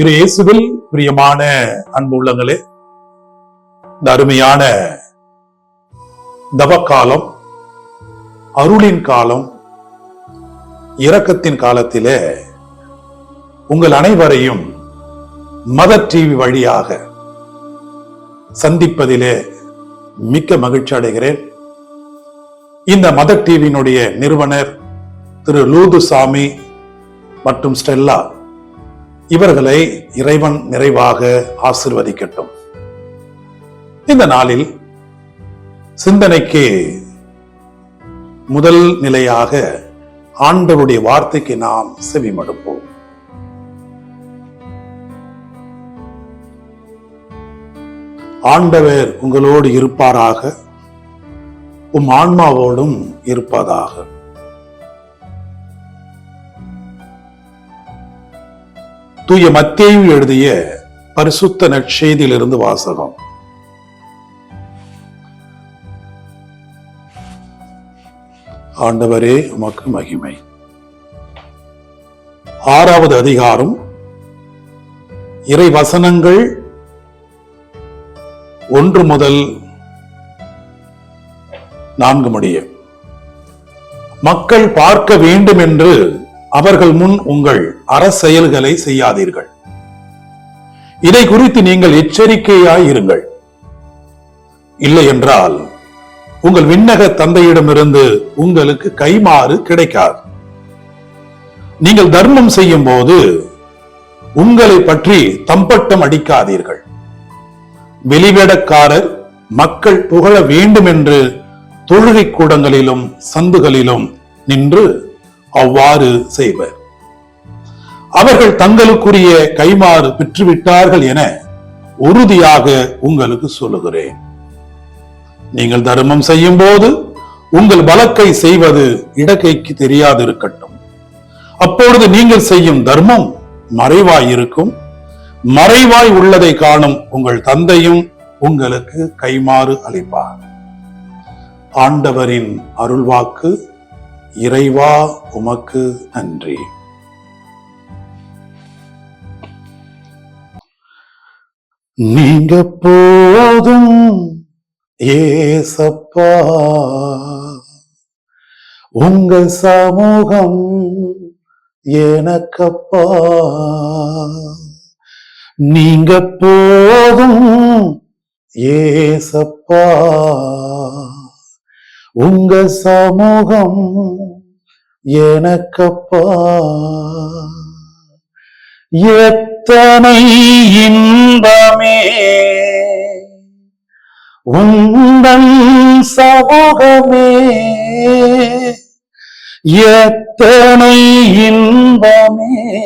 திரு இயேசுவில் பிரியமான அன்பு உள்ளங்களே இந்த அருமையான தவக்காலம் அருளின் காலம் இரக்கத்தின் காலத்திலே உங்கள் அனைவரையும் மத டிவி வழியாக சந்திப்பதிலே மிக்க மகிழ்ச்சி அடைகிறேன். இந்த மத டிவியினுடைய நிறுவனர் திரு லூதுசாமி மற்றும் ஸ்டெல்லா இவர்களை இறைவன் நிறைவாக ஆசிர்வதிக்கட்டும். இந்த நாளில் சிந்தனைக்கு முதல் நிலையாக ஆண்டவருடைய வார்த்தைக்கு நாம் செவிமடுப்போம். ஆண்டவர் உங்களோடு இருப்பாராக உம் ஆன்மாவோடும் இருப்பதாக. தூய மத்தேயு எழுதிய பரிசுத்த நற்செய்தியிலிருந்து வாசகம். ஆண்டவரே உமக்கு மகிமை. ஆறாவது அதிகாரம். இறை வசனங்கள் ஒன்று முதல் நான்கு முடிய. மக்கள் பார்க்க வேண்டும் என்று அவர்கள் முன் உங்கள் அறச்செயல்களை செய்யாதீர்கள். இதை குறித்து நீங்கள் எச்சரிக்கையாய் இருங்கள். இல்லை என்றால் உங்கள் விண்ணக தந்தையிடமிருந்து உங்களுக்கு கைமாறு கிடைக்காது. நீங்கள் தர்மம் செய்யும் போது உங்களை பற்றி தம்பட்டம் அடிக்காதீர்கள். வெளிவேடக்காரர் மக்கள் புகழ வேண்டும் என்று தொழுகை கூடங்களிலும் சந்துகளிலும் நின்று அவ்வாறு செய்வர். அவர்கள் தங்களுக்குரிய கைமாறு பெற்றுவிட்டார்கள் என உறுதியாக உங்களுக்கு சொல்லுகிறேன். நீங்கள் தர்மம் செய்யும் போது உங்கள் வழக்கை செய்வது இடக்கைக்கு தெரியாது இருக்கட்டும் அப்பொழுது நீங்கள் செய்யும் தர்மம் மறைவாய் இருக்கும் மறைவாய் உள்ளதை காணும் உங்கள் தந்தையும் உங்களுக்கு கைமாறு அளிப்பார். ஆண்டவரின் அருள்வாக்கு இறைவா உமக்கு நன்றி. நீங்க போதும் ஏசப்பா உங்க சமூகம் எனக்கப்பா. நீங்க போதும் ஏசப்பா. உங்க சமூகம் எனக்கப்பா. எத்தனை இன்பமே. உந்தன் சமூகமே. எத்தனை இன்பமே.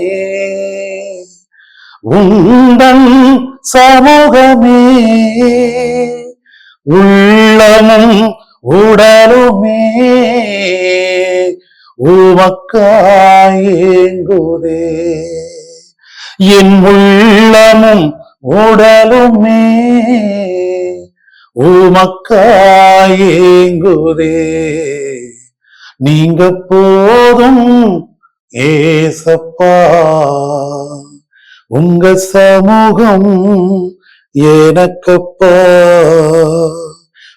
உந்தன் சமூகமே. உள்ளமும் உடலுமே உமக்காயேங்குதே. என் உள்ளமும் உடலுமே உமக்காயேங்குதே. நீங்க போதும் ஏசப்பா உங்க சமூகம் எனக்கப்பா.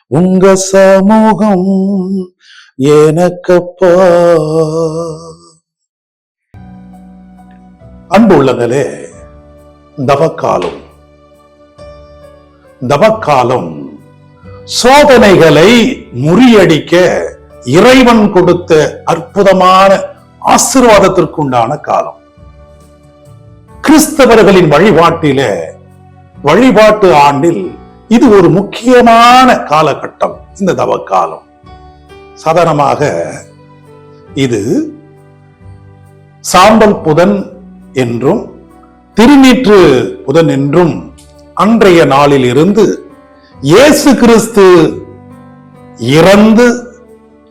உங்க சமூகம் எனக்கப்பா. அன்பு உள்ளங்களே தவக்காலம். தவக்காலம் சோதனைகளை முறியடிக்க இறைவன் கொடுத்த அற்புதமான ஆசிர்வாதத்திற்குண்டான காலம். கிறிஸ்தவர்களின் வழிபாட்டில வழிபாட்டு ஆண்டில் இது ஒரு முக்கியமான காலகட்டம் இந்த தவக்காலம். சாதாரணமாக இது சாம்பல் புதன் என்றும் திருநீற்று புதன் என்றும் அன்றைய நாளில் இருந்து இயேசு கிறிஸ்து இறந்து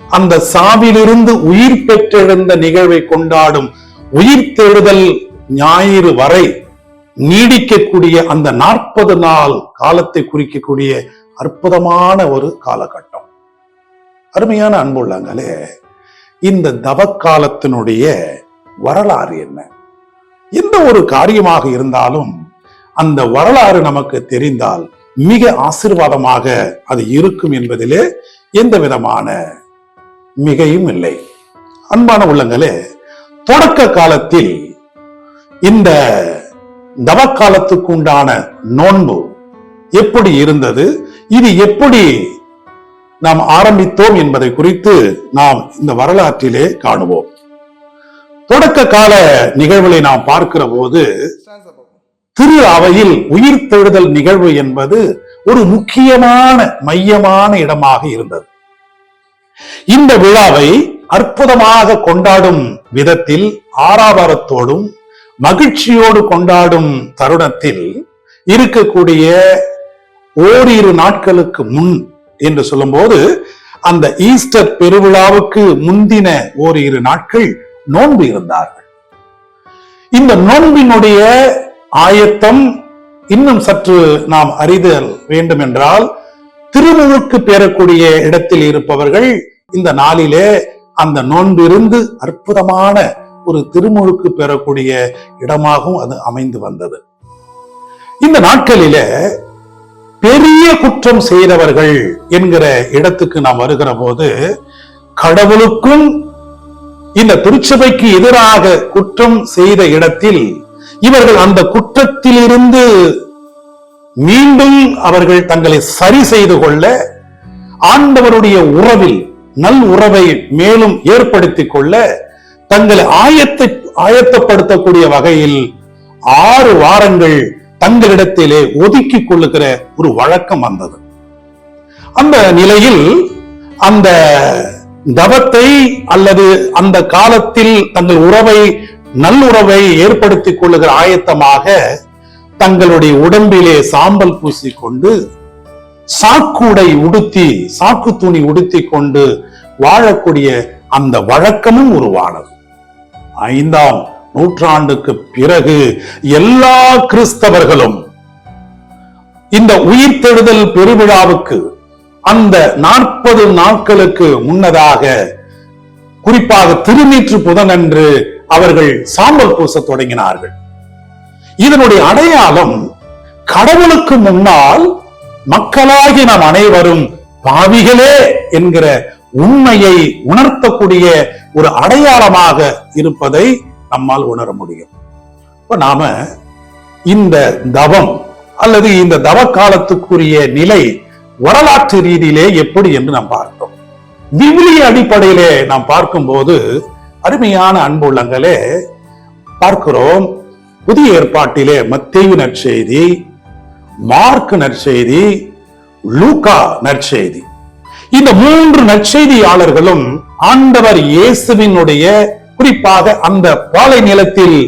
அந்த சாவிலிருந்து உயிர் பெற்றெழுந்த நிகழ்வை கொண்டாடும் உயிர் தேடுதல் ஞாயிறு வரை நீடிக்கக்கூடிய அந்த நாற்பது நாள் காலத்தை குறிக்கக்கூடிய அற்புதமான ஒரு காலகட்டம். அருமையான அன்புள்ளங்களே இந்த தவக்காலத்தினுடைய வரலாறு என்ன? எந்த ஒரு காரியமாக இருந்தாலும் அந்த வரலாறு நமக்கு தெரிந்தால் மிக ஆசீர்வாதமாக அது இருக்கும் என்பதிலே எந்த விதமான மிகையும் இல்லை. அன்பான உள்ளங்களே தொடக்க காலத்தில் இந்த தவக்காலத்துக்கு உண்டான நோன்பு எப்படி இருந்தது? இது எப்படி நாம் ஆரம்பித்தோம் என்பதை குறித்து நாம் இந்த வரலாற்றிலே காணுவோம். தொடக்க கால நிகழ்வுகளை நாம் பார்க்கிற போது திரு அவையில் உயிர் தேடுதல் நிகழ்வு என்பது ஒரு முக்கியமான மையமான இடமாக இருந்தது. இந்த விழாவை அற்புதமாக கொண்டாடும் விதத்தில் ஆறாவாரத்தோடும் மகிழ்ச்சியோடு கொண்டாடும் தருணத்தில் இருக்கக்கூடிய ஓரிரு நாட்களுக்கு முன் என்று சொல்லும்போது அந்த ஈஸ்டர் பெருவிழாவுக்கு முந்தின ஓரிரு நாட்கள் நோன்பு இருந்தார்கள். இந்த நோன்பினுடைய ஆயத்தம் இன்னும் சற்று நாம் அறிதல் வேண்டும் என்றால் திருமுழுக்கு பெறக்கூடிய இடத்தில் இருப்பவர்கள் இந்த நாளிலே அந்த நோன்பிருந்து அற்புதமான ஒரு திருமுழுக்கு பெறக்கூடிய இடமாகவும் அது அமைந்து வந்தது. இந்த நாட்களில பெரிய குற்றம் செய்தவர்கள் என்கிற இடத்துக்கு நாம் வருகிற போது கடவுளுக்கும் இந்த திருச்சபைக்கு எதிராக குற்றம் செய்த இடத்தில் இவர்கள் அந்த குற்றத்திலிருந்து மீண்டும் அவர்கள் தங்களை சரி செய்து கொள்ள ஆண்டவருடைய உறவில் நல் உறவை மேலும் ஏற்படுத்திக் கொள்ள தங்களை ஆயத்தை ஆயத்தப்படுத்தக்கூடிய வகையில் ஆறு வாரங்கள் தங்களிடத்திலே ஒதுக்கிக் கொள்ளுகிற ஒரு வழக்கம் வந்தது. அந்த நிலையில் அந்த தவத்தை அல்லது அந்த காலத்தில் தங்கள் உறவை நல்லுறவை ஏற்படுத்திக் கொள்ளுகிற ஆயத்தமாக தங்களுடைய உடம்பிலே சாம்பல் பூசிக்கொண்டு சாக்குடை உடுத்தி சாக்கு துணி உடுத்தி கொண்டு வாழக்கூடிய அந்த வழக்கமும் உருவானது. ஐந்தாம் நூற்றாண்டுக்கு பிறகு எல்லா கிறிஸ்தவர்களும் இந்த உயிர்த்தெழுதல் பெருவிழாவுக்கு அந்த நாற்பது நாட்களுக்கு முன்னதாக குறிப்பாக திருநீற்று புதனன்று அவர்கள் சாம்பல் பூச தொடங்கினார்கள். இதனுடைய அடையாளம் கடவுளுக்கு முன்னால் மக்களாகி நாம் அனைவரும் பாவிகளே என்கிற உண்மையை உணர்த்தக்கூடிய ஒரு அடையாளமாக இருப்பதை நம்மால் உணர முடியும். இப்ப நாம இந்த தவம் அல்லது இந்த தவ காலத்துக்குரிய நிலை வரலாற்று ரீதியிலே எப்படி என்று நாம் பார்த்தோம். விவிலிய அடிப்படையிலே நாம் பார்க்கும்போது அருமையான அன்புள்ளங்களே பார்க்கிறோம் புதிய ஏற்பாட்டிலே மத்தேயு நற்செய்தி மார்க் நற்செய்தி லூகா நற்செய்தி. இந்த மூன்று நற்செய்தியாளர்களும் ஆண்டவர் இயேசுவினுடைய குறிப்பாக அந்த பாலை நிலத்தில்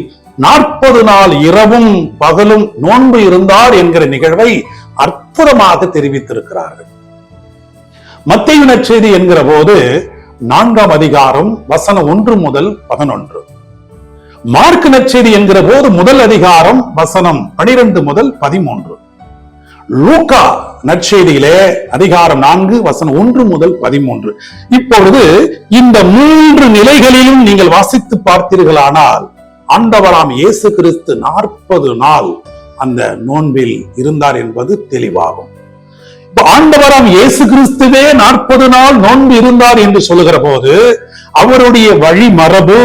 நாற்பது நாள் இரவும் பகலும் நோன்பு இருந்தார் என்கிற நிகழ்வை அற்புதமாக தெரிவித்திருக்கிறார்கள். மத்திய நற்செய்தி என்கிற போது நான்காம் அதிகாரம் வசனம் ஒன்று முதல் பதினொன்று. மார்க் நற்செய்தி என்கிற போது முதல் அதிகாரம் வசனம் பனிரெண்டு முதல் பதிமூன்று. லூக்கா நற்செய்தியிலே அதிகாரம் நான்கு வசனம் ஒன்று முதல் பதிமூன்று. இப்பொழுது இந்த மூன்று நிலைகளிலும் நீங்கள் வாசித்து பார்த்தீர்களானால் ஆண்டவராம் இயேசு கிறிஸ்து நாற்பது நாள் அந்த நோன்பில் இருந்தார் என்பது தெளிவாகும். இப்ப ஆண்டவராம் இயேசு கிறிஸ்துவே நாற்பது நாள் நோன்பு இருந்தார் என்று சொல்லுகிற போது அவருடைய வழி மரபு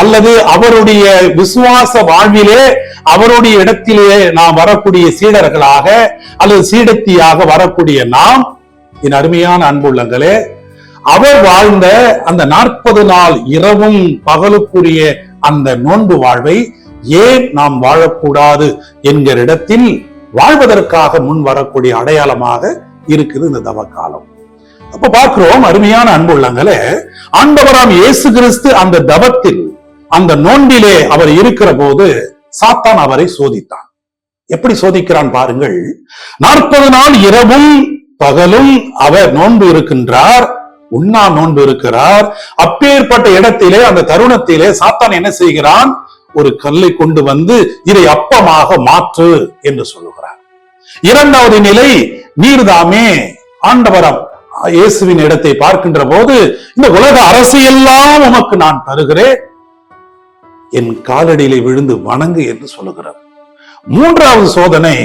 அல்லது அவருடைய விசுவாச வாழ்விலே அவருடைய இடத்திலே நாம் வரக்கூடிய சீடர்களாக அல்லது சீடத்தியாக வரக்கூடிய நாம் என் அருமையான அன்புள்ளங்களே அவர் வாழ்ந்த அந்த நாற்பது நாள் இரவும் பகலுக்குரிய அந்த நோன்பு வாழ்வை ஏன் நாம் வாழக்கூடாது என்கிற இடத்தில் வாழ்வதற்காக முன் வரக்கூடிய அடையாளமாக இருக்குது இந்த தவக்காலம் அப்ப பார்க்கிறோம் அருமையான அன்புள்ளங்களே ஆண்டவராம் இயேசு கிறிஸ்து அந்த தவத்தில் அந்த நோன்பிலே அவர் இருக்கிற போது சாத்தான் அவரை சோதித்தான். எப்படி சோதிக்கிறான் பாருங்கள். நாற்பது நாள் இரவும் பகலும் அவர் நோன்பு இருக்கின்றார் உண்ணா நோன்பு இருக்கிறார். அப்பேற்பட்ட இடத்திலே அந்த தருணத்திலே சாத்தான் என்ன செய்கிறான்? ஒரு கல்லை கொண்டு வந்து இதை அப்பமாக மாற்று என்று சொல்லுகிறார். இரண்டாவது நிலை நீர்தாமே ஆண்டவரம் இயேசுவின் இடத்தை பார்க்கின்ற போது இந்த உலக அரசு எல்லாம் உமக்கு நான் தருகிறேன். என் காலடியிலே விழுந்து வணங்கு என்று சொல்லுகிறார். மூன்றாவது சோதனை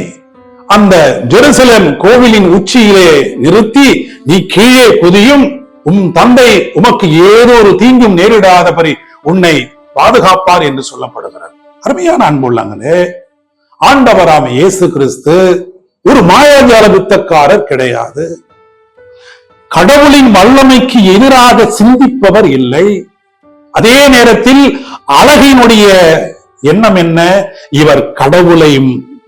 அந்த ஜெருசலம் கோவிலின் உச்சியிலே நிறுத்தி நீ கீழே குதியும் உன் தந்தை உமக்கு ஏதோ ஒரு தீங்கும் நேரிடாதபடி உன்னை பாதுகாப்பார் என்று சொல்லப்படுகிறார். அருமையான அன்புள்ளங்களே ஆண்டவராம இயேசு கிறிஸ்து ஒரு மாயாஜால வித்தக்காரர் கிடையாது. கடவுளின் வல்லமைக்கு எதிராக சிந்திப்பவர் இல்லை. அதே நேரத்தில் அழகினுடைய எண்ணம் என்ன? இவர் கடவுளை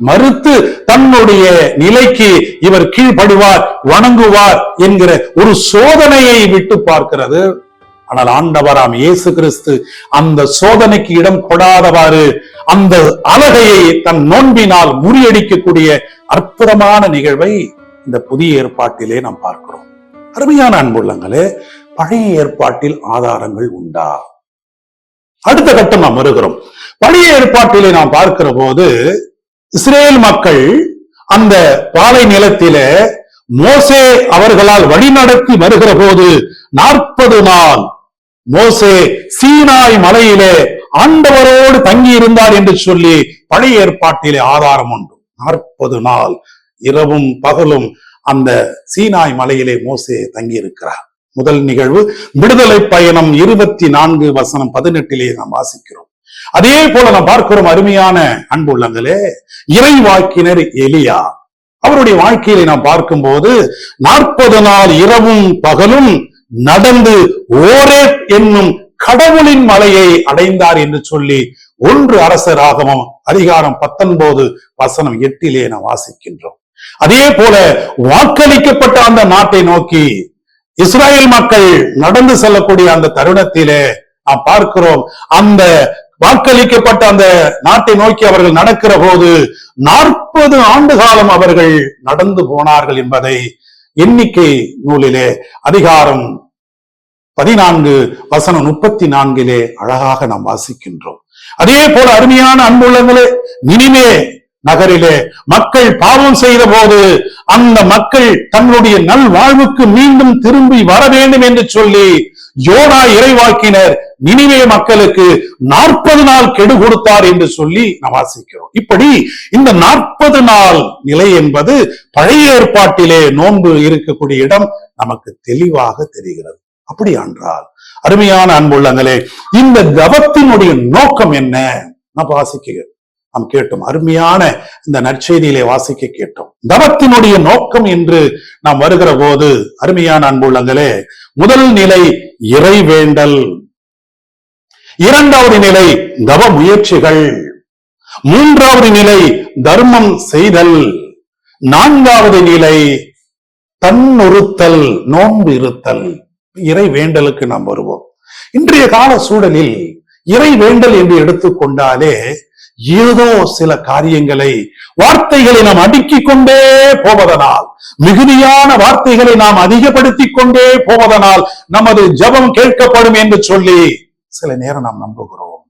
மறுத்து தன்னுடைய நிலைக்கு இவர் கீழ்படுவார் வணங்குவார் என்கிற ஒரு சோதனையை விட்டு பார்க்கிறது. ஆனால் ஆண்டவராம் இயேசு கிறிஸ்து அந்த சோதனைக்கு இடம் கொடாதவாறு அந்த அழகையை தன் நோன்பினால் முறியடிக்கக்கூடிய அற்புதமான நிகழ்வை இந்த புதிய ஏற்பாட்டிலே நாம் பார்க்கிறோம். அருமையான அன்புள்ளங்களே பழைய ஏற்பாட்டில் ஆதாரங்கள் உண்டா? அடுத்த கட்டம் நாம் வருகிறோம். பழைய ஏற்பாட்டிலே நாம் பார்க்கிற போது இஸ்ரேல் மக்கள் அந்த பாலை நிலத்திலே மோசே அவர்களால் வழிநடத்தி வருகிற போது நாற்பது நாள் மோசே சீனாய் மலையிலே ஆண்டவரோடு தங்கி இருந்தார் என்று சொல்லி பழைய ஏற்பாட்டிலே ஆதாரம் உண்டு. நாற்பது நாள் இரவும் பகலும் அந்த சீனாய் மலையிலே மோசே தங்கி இருக்கிறார் முதல் நிகழ்வு விடுதலை பயணம் இருபத்தி நான்கு வசனம் பதினெட்டிலே நாம் வாசிக்கிறோம். அதே போல நாம் பார்க்கிறோம் அருமையான அன்புள்ளங்களே இறை வாக்கினர் எலியா. அவருடைய வாழ்க்கையில நாம் பார்க்கும்போது நாற்பது நாள் இரவும் பகலும் நடந்து ஓரே என்னும் கடவுளின் மலையை அடைந்தார் என்று சொல்லி ஒன்று அரசராகவும் அதிகாரம் பத்தொன்பது வசனம் எட்டிலே நாம் வாசிக்கின்றோம். அதே போல வாக்களிக்கப்பட்ட அந்த நாட்டை நோக்கி இஸ்ராயல் மக்கள் நடந்து செல்லக்கூடிய அந்த தருணத்திலே நாம் பார்க்கிறோம். அந்த வாக்களிக்கப்பட்ட அந்த நாட்டை நோக்கி அவர்கள் நடக்கிற போது நாற்பது ஆண்டு காலம் அவர்கள் நடந்து போனார்கள் என்பதை எண்ணிக்கை நூலிலே அதிகாரம் பதினான்கு வசனம் முப்பத்தி நான்கிலே அழகாக நாம் வாசிக்கின்றோம். அதே போல அருமையான அன்புள்ளங்களே இனிமே நகரிலே மக்கள் பாவம் செய்த போது அந்த மக்கள் தங்களுடைய நல் வாழ்வுக்கு மீண்டும் திரும்பி வர வேண்டும் என்று சொல்லி யோனா இறைவாக்கினர் நினைவே மக்களுக்கு நாற்பது நாள் கெடு கொடுத்தார் என்று சொல்லி நாம் வாசிக்கிறோம். இப்படி இந்த நாற்பது நாள் நிலை என்பது பழைய ஏற்பாட்டிலே நோன்பு இருக்கக்கூடிய இடம் நமக்கு தெளிவாக தெரிகிறது. அப்படி என்றால் அருமையான அன்புள்ளங்களே இந்த தவத்தினுடைய நோக்கம் என்ன? நான் வாசிக்கிறேன் நாம் கேட்டோம். அருமையான இந்த நற்செய்தியிலே வாசிக்க கேட்டோம். தவத்தினுடைய நோக்கம் என்று நாம் வருகிற போது அருமையான அன்புள்ளங்களே முதல் நிலை இறைவேண்டல் இரண்டாவது நிலை தவ முயற்சிகள். மூன்றாவது நிலை தர்மம் செய்தல். நான்காவது நிலை தன்னுறுத்தல் நோன்பு இருத்தல் இறை வேண்டலுக்கு நாம் வருவோம். இன்றைய கால சூழலில் இறை வேண்டல் என்று எடுத்துக்கொண்டாலே ஏதோ சில காரியங்களை வார்த்தைகளை நாம் அடுக்கிக் கொண்டே போவதனால் மிகுதியான வார்த்தைகளை நாம் அதிகப்படுத்திக் கொண்டே போவதனால் நமது ஜபம் கேட்கப்படும் என்று சொல்லி சில நேரம் நாம் நம்புகிறோம்.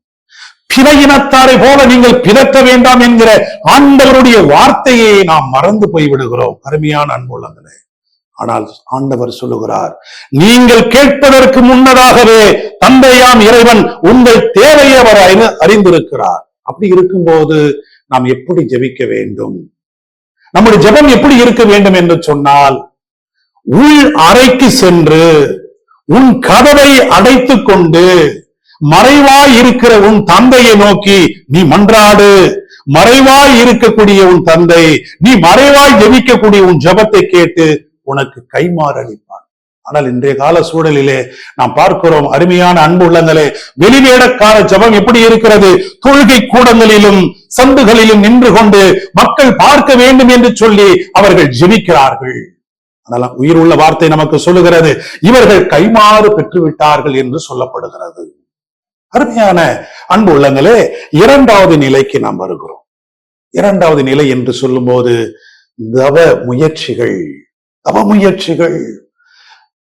பிற இனத்தாரை போல நீங்கள் பிறக்க வேண்டாம் என்கிற ஆண்டவருடைய வார்த்தையை நாம் மறந்து போய்விடுகிறோம். அருமையான அன்புள்ளங்களே ஆனால் ஆண்டவர் சொல்லுகிறார் நீங்கள் கேட்பதற்கு முன்னதாகவே தந்தையாம் இறைவன் உங்கள் தேவையை அவர் அறிந்திருக்கிறார். அப்படி இருக்கும்போது நாம் எப்படி ஜெபிக்க வேண்டும்? நம்முடைய ஜெபம் எப்படி இருக்க வேண்டும் என்று சொன்னால் உள் அறைக்கு சென்று உன் கதவை அடைத்துக் கொண்டு மறைவாய் இருக்கிற உன் தந்தையை நோக்கி நீ மன்றாடு. மறைவாய் இருக்கக்கூடிய உன் தந்தை நீ மறைவாய் ஜெபிக்கக்கூடிய உன் ஜெபத்தை கேட்டு உனக்கு கைமாறளிப்பார் ஆனால் இன்றைய கால சூழலிலே நாம் பார்க்கிறோம் அருமையான அன்பு உள்ளங்களே வெளிவேடக்கார ஜபம் எப்படி இருக்கிறது? தொழுகை கூடங்களிலும் சந்துகளிலும் நின்று கொண்டு மக்கள் பார்க்க வேண்டும் என்று சொல்லி அவர்கள் ஜெபிக்கிறார்கள். ஆனால் உயிர் உள்ள வார்த்தை நமக்கு சொல்லுகிறது. இவர்கள் கைமாறு பெற்றுவிட்டார்கள் என்று சொல்லப்படுகிறது. அருமையான அன்பு உள்ளங்களே இரண்டாவது நிலைக்கு நாம் வருகிறோம். இரண்டாவது நிலை என்று சொல்லும்போது தவ முயற்சிகள் தவ முயற்சிகள்.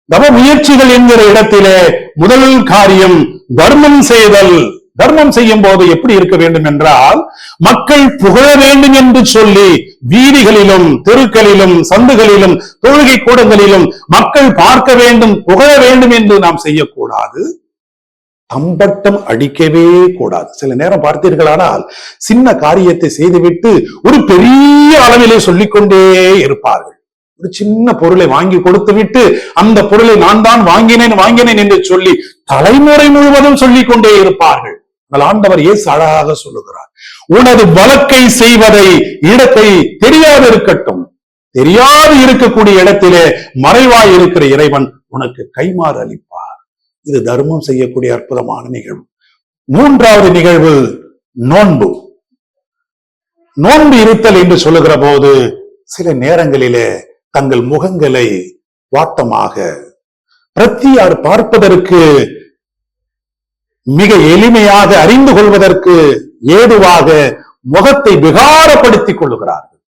தவ முயற்சிகள் என்கிற இடத்திலே முதல் காரியம் தர்மம் செய்தல். தர்மம் செய்யும் போது எப்படி இருக்க வேண்டும் என்றால் மக்கள் புகழ வேண்டும் என்று சொல்லி வீதிகளிலும் தெருக்களிலும் சந்துகளிலும் தொழுகை கூடங்களிலும் மக்கள் பார்க்க வேண்டும் புகழ வேண்டும் என்று நாம் செய்யக்கூடாது. தம்பட்டம் அடிக்கவே கூடாது. சில நேரம் பார்த்தீர்களானால் சின்ன காரியத்தை செய்துவிட்டு ஒரு பெரிய அளவிலே சொல்லிக்கொண்டே இருப்பார்கள். ஒரு சின்ன பொருளை வாங்கி கொடுத்து விட்டு அந்த பொருளை நான் தான் வாங்கினேன் வாங்கினேன் என்று சொல்லி தலைமுறை முழுவதும் சொல்லிக் கொண்டே இருப்பார்கள். ஆனால் ஆண்டவர் ஏசு அழகாக சொல்லுகிறார் உனது வழக்கை செய்வதை இடத்தை தெரியாது இருக்கட்டும். தெரியாது இருக்கக்கூடிய இடத்திலே மறைவாய் இருக்கிற இறைவன் உனக்கு கைமாறு அளிப்பார். இது தர்மம் செய்யக்கூடிய அற்புதமான நிகழ்வு. மூன்றாவது நிகழ்வு நோன்பு. நோன்பு இருத்தல் என்று சொல்லுகிற போது சில நேரங்களிலே தங்கள் முகங்களை வாட்டமாக. பிரத்தியார் பார்ப்பதற்கு மிக எளிமையாக அறிந்து கொள்வதற்கு ஏதுவாக முகத்தை விகாரப்படுத்திக் கொள்ளுகிறார்கள்.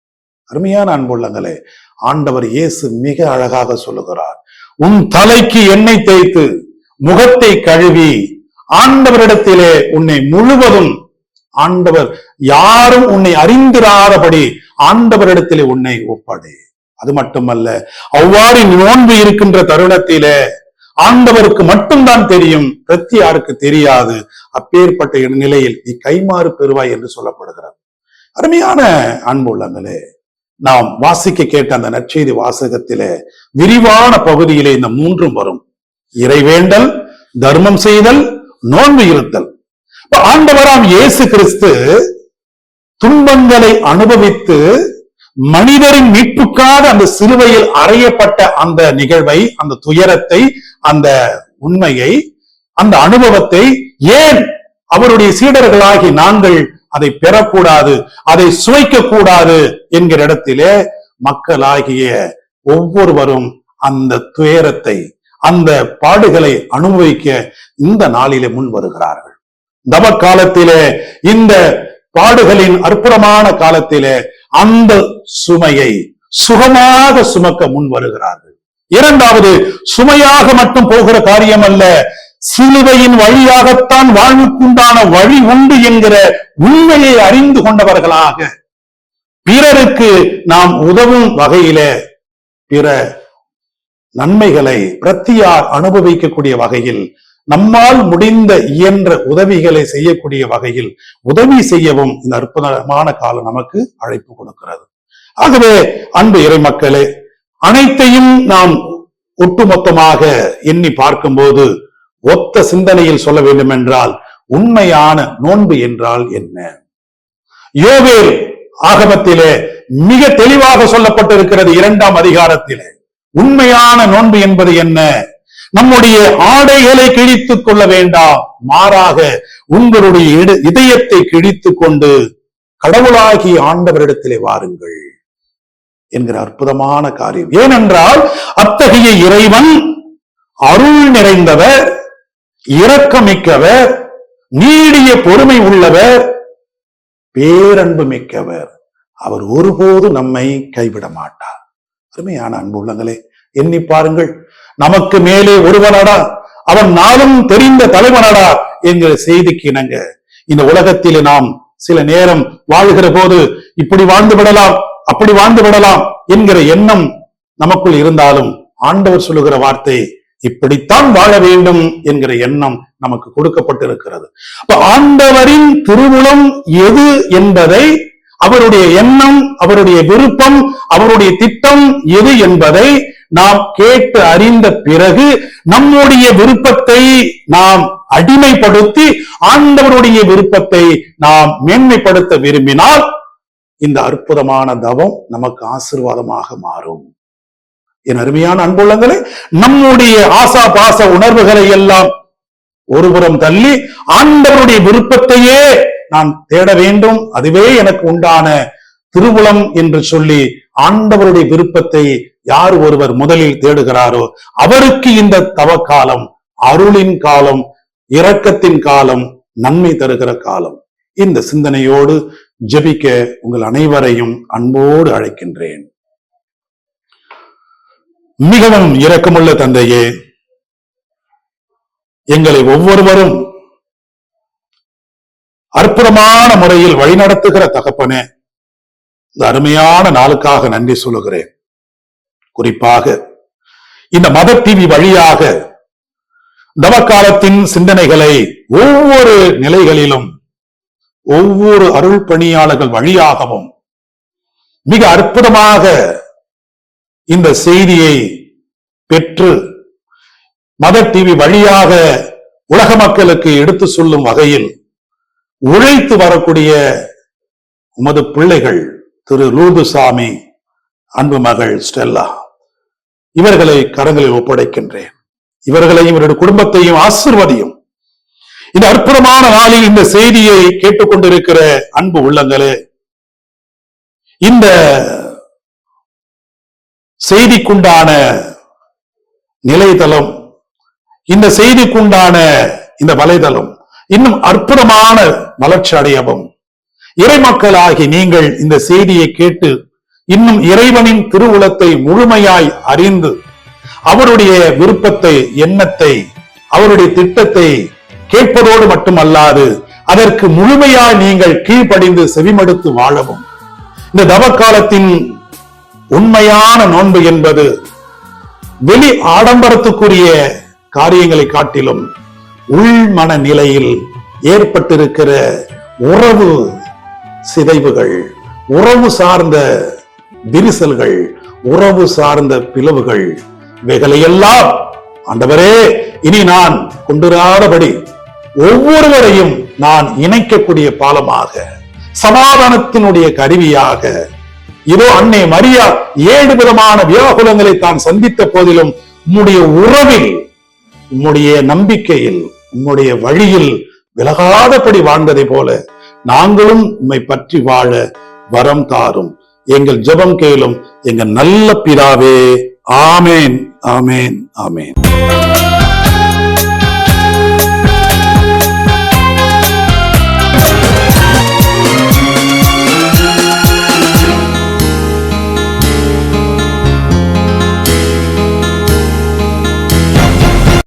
அருமையான அன்புள்ளங்களே ஆண்டவர் இயேசு மிக அழகாக சொல்லுகிறார் உன் தலைக்கு எண்ணெய் தேய்த்து முகத்தை கழுவி ஆண்டவரிடத்திலே உன்னை முழுவதும் ஆண்டவர் யாரும் உன்னை அறிந்திராதபடி ஆண்டவரிடத்திலே உன்னை ஒப்படை அது மட்டுமல்ல அவ்வாறு நோன்பு இருக்கின்ற தருணத்திலே ஆண்டவருக்கு மட்டும்தான் தெரியும் பிரத்தியாருக்கு தெரியாது. அப்பேற்பட்ட நிலையில் நீ கைமாறு பெறுவாய் என்று சொல்லப்படுகிறது. அருமையான அன்பு உள்ளங்களே நாம் வாசிக்க கேட்ட அந்த நற்செய்தி வாசகத்திலே விரிவான பகுதியிலே இந்த மூன்றும் வரும். இறைவேண்டல் தர்மம் செய்தல் நோன்பு இருத்தல். ஆண்டவராம் இயேசு கிறிஸ்து துன்பங்களை அனுபவித்து மனிதரின் மீட்புக்காக அந்த சிலுவையில் அறையப்பட்ட அந்த நிகழ்வை அந்த துயரத்தை அந்த உண்மையை அந்த அனுபவத்தை ஏன் அவருடைய சீடர்களாகி நாங்கள் அதை பெறக்கூடாது அதை சுவைக்க கூடாது என்கிற இடத்திலே மக்களாகிய ஒவ்வொருவரும் அந்த துயரத்தை அந்த பாடுகளை அனுபவிக்க இந்த நாளிலே முன் வருகிறார்கள். தவ காலத்திலே இந்த பாடுகளின் அற்புதமான காலத்திலே அந்த சுமையை சுகமாக சுமக்க முன் வருகிறார்கள். இரண்டாவது சுமையாக மட்டும் போகிற காரியம் அல்ல சிலுவையின் வழியாகத்தான் வாழ்வுக்குண்டான வழி உண்டு என்கிற உண்மையை அறிந்து கொண்டவர்களாக. பிறருக்கு நாம் உதவும் வகையில பிற நன்மைகளை பிரத்தியார் அனுபவிக்கக்கூடிய வகையில் நம்மால் முடிந்த இயன்ற உதவிகளை செய்யக்கூடிய வகையில் உதவி செய்யவும் இந்த அற்புதமான காலம் நமக்கு அழைப்பு கொடுக்கிறது. ஆகவே அன்பு இறை மக்களே அனைத்தையும் நாம் ஒட்டுமொத்தமாக எண்ணி பார்க்கும்போது ஒத்த சிந்தனையில் சொல்ல வேண்டும் என்றால் உண்மையான நோன்பு என்றால் என்ன? யோவேல் ஆகமத்திலே மிக தெளிவாக சொல்லப்பட்டிருக்கிறது இரண்டாம் அதிகாரத்திலே. உண்மையான நோன்பு என்பது என்ன? நம்முடைய ஆடைகளை கிழித்துக் கொள்ள வேண்டாம். மாறாக உங்களுடைய இட- இதயத்தை கிழித்துக் கொண்டு கடவுளாகி ஆண்டவரிடத்திலே வாருங்கள் என்கிற அற்புதமான காரியம். ஏனென்றால் அத்தகைய இறைவன் அருள் நிறைந்தவர் இரக்கமிக்கவர் நீடிய பொறுமை உள்ளவர் பேரன்பு மிக்கவர். அவர் ஒருபோது நம்மை கைவிட மாட்டார். அருமையான அன்பு உள்ளங்களே எண்ணி பாருங்கள். நமக்கு மேலே ஒருவனடா அவன் நாளும் தெரிந்த தலைவனடா என்கிற செய்திக்கு இணங்க. இந்த உலகத்திலே நாம் சில நேரம் வாழ்கிற போது இப்படி வாழ்ந்து விடலாம் அப்படி வாழ்ந்து விடலாம் என்கிற எண்ணம் நமக்குள் இருந்தாலும் ஆண்டவர் சொல்லுகிற வார்த்தை இப்படித்தான் வாழ வேண்டும் என்கிற எண்ணம் நமக்கு கொடுக்கப்பட்டிருக்கிறது. அப்ப ஆண்டவரின் திருவுளம் எது என்பதை அவருடைய எண்ணம் அவருடைய விருப்பம் அவருடைய திட்டம் எது என்பதை நாம் கேட்டு அறிந்த பிறகு நம்முடைய விருப்பத்தை நாம் அடிமைப்படுத்தி ஆண்டவருடைய விருப்பத்தை நாம் மேன்மைப்படுத்த விரும்பினால் இந்த அற்புதமான தவம் நமக்கு ஆசீர்வாதமாக மாறும். என் அருமையான அன்புள்ளங்களே நம்முடைய ஆசா பாச உணர்வுகளை எல்லாம் ஒருபுறம் தள்ளி ஆண்டவருடைய விருப்பத்தையே நான் தேட வேண்டும். அதுவே எனக்கு உண்டான திருவுளம் என்று சொல்லி ஆண்டவருடைய விருப்பத்தை யார் ஒருவர் முதலில் தேடுகிறாரோ அவருக்கு இந்த தவக்காலம் அருளின் காலம் இரக்கத்தின் காலம் நன்மை தருகிற காலம். இந்த சிந்தனையோடு ஜெபிக்க உங்கள் அனைவரையும் அன்போடு அழைக்கின்றேன். மிகவும் இரக்கமுள்ள தந்தையே எங்களை ஒவ்வொருவரும் அற்புதமான முறையில் வழிநடத்துகிற தகப்பனே இந்த அருமையான நாளுக்காக நன்றி சொல்லுகிறேன். குறிப்பாக இந்த மத டிவி வழியாக தவக்காலத்தின் சிந்தனைகளை ஒவ்வொரு நிலைகளிலும் ஒவ்வொரு அருள் பணியாளர்கள் வழியாகவும் மிக அற்புதமாக இந்த செய்தியை பெற்று மதர் டிவி வழியாக உலக மக்களுக்கு எடுத்து சொல்லும் வகையில் உழைத்து வரக்கூடிய உமது பிள்ளைகள் திரு லூதுசாமி அன்பு மகள் ஸ்டெல்லா. இவர்களை கரங்களில் ஒப்படைக்கின்றேன். இவர்களையும் இவருடைய குடும்பத்தையும் ஆசிர்வதியும். இந்த அற்புதமான நாளில் இந்த செய்தியை கேட்டுக்கொண்டிருக்கிற அன்பு உள்ளங்களே இந்த செய்திக்குண்டான நிலைதளம் இந்த செய்திக்குண்டான இந்த வலைதளம் இன்னும் அற்புதமான வளர்ச்சி அடையவும் இறைமக்களாகி நீங்கள் இந்த செய்தியை கேட்டு இன்னும் இறைவனின் திருவுளத்தை முழுமையாய் அறிந்து அவருடைய விருப்பத்தை எண்ணத்தை அவருடைய திட்டத்தை கேட்பதோடு மட்டுமல்லாது அதற்கு முழுமையாய் நீங்கள் கீழ்ப்படிந்து செவிமடுத்து வாழவும். இந்த தவக்காலத்தின் உண்மையான நோன்பு என்பது வெளி ஆடம்பரத்துக்குரிய காரியங்களை காட்டிலும் உள்மன நிலையில் ஏற்பட்டிருக்கிற உறவு சிதைவுகள் உறவு சார்ந்த விரிசல்கள் உறவு சார்ந்த பிளவுகள் இவைகளையெல்லாம் ஆண்டவரே இனி நான் கொண்டிராதபடி ஒவ்வொருவரையும் நான் இணைக்கக்கூடிய பாலமாக சமாதானத்தினுடைய கருவியாக. இதோ அன்னை மரியா ஏழு விதமான வியாகுலங்களை தான் சந்தித்த போதிலும் உம்முடைய உறவில் உம்முடைய நம்பிக்கையில் உம்முடைய வழியில் விலகாதபடி வாழ்ந்ததை போல நாங்களும் உம்மை பற்றி வாழ வரம் தாரும். எங்கள் ஜெபம் கேளும் எங்கள் நல்ல பிதாவே. ஆமேன் ஆமேன் ஆமேன்.